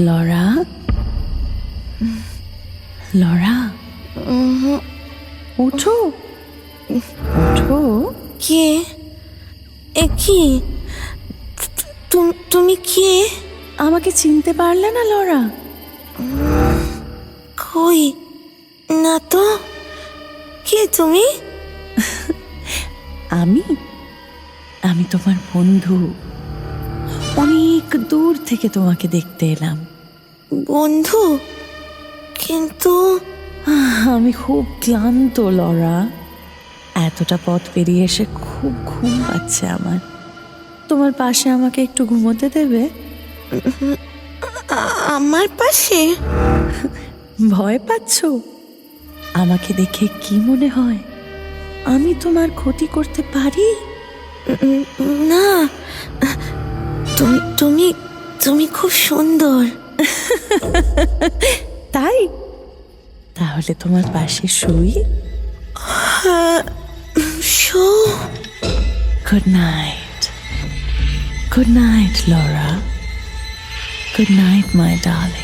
Laura? Laura? ওঠো ওঠো কে? এ কি? তুমি কে? আমাকে চিনতে পারলে না লরা। কই? না তো। কে তুমি? আমি? আমি তোমার বন্ধু। অনেক দূর থেকে তোমাকে দেখতে এলাম। বন্ধু কিন্তু আমি খুব ক্লান্ত লরা। এতটা পথ পেরিয়ে এসে খুব ঘুম পাচ্ছে আমার। তোমার পাশে আমাকে একটু ঘুমোতে দেবে? আমার পাশে? ভয় পাচ্ছ? আমাকে দেখে কি মনে হয়? আমি তোমার ক্ষতি করতে পারি? না তুমি তুমি তুমি খুব সুন্দর। তাই? তাহলে তোমার পাশে শুই। Show. Good night good night Laura good night my darling